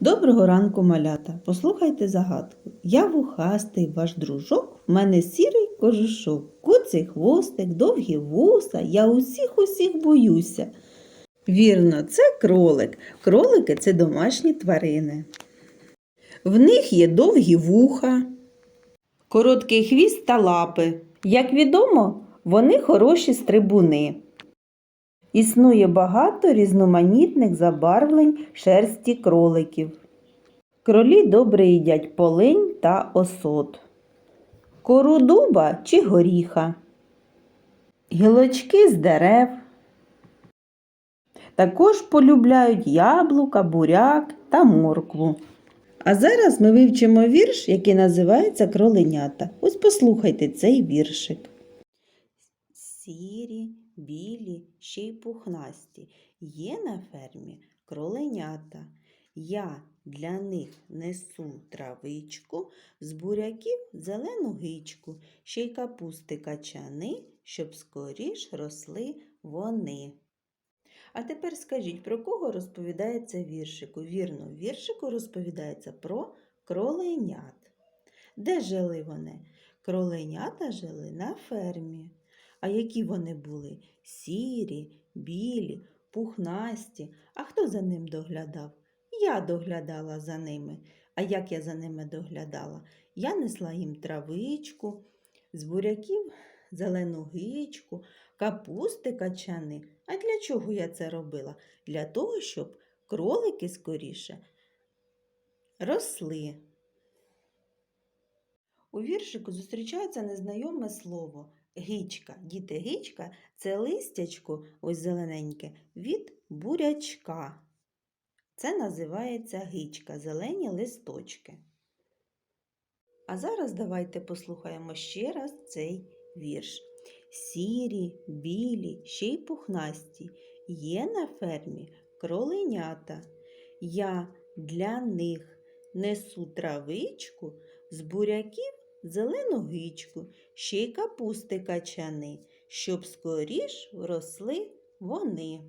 Доброго ранку, малята. Послухайте загадку. Я вухастий ваш дружок, в мене сірий кожушок, куций хвостик, довгі вуса, я усіх усіх боюся. Вірно, це кролик. Кролики це домашні тварини. В них є довгі вуха, короткий хвіст та лапи. Як відомо, вони хороші стрибуни. Існує багато різноманітних забарвлень шерсті кроликів. Кролі добре їдять полинь та осот, кору дуба чи горіха, гілочки з дерев. Також полюбляють яблука, буряк та моркву. А зараз ми вивчимо вірш, який називається Кроленята. Ось послухайте цей віршик. Сірі, білі, ще й пухнасті. Є на фермі кроленята. Я для них несу травичку, з буряків зелену гичку, ще й капусти качани, щоб скоріш росли вони. А тепер скажіть, про кого розповідається віршику? Вірно, віршику розповідається про кроленят. Де жили вони? Кроленята жили на фермі. А які вони були? Сірі, білі, пухнасті. А хто за ним доглядав? Я доглядала за ними. А як я за ними доглядала? Я несла їм травичку, з буряків зелену гичку, капусти качани. А для чого я це робила? Для того, щоб кролики скоріше росли. У віршику зустрічається незнайоме слово гичка. Діти, гичка це листячко, ось зелененьке, від бурячка. Це називається гичка, зелені листочки. А зараз давайте послухаємо ще раз цей вірш. Сірі, білі, ще й пухнасті. Є на фермі кроленята. Я для них несу травичку з буряків зелену гичку, ще й капусти качани, щоб скоріш росли вони.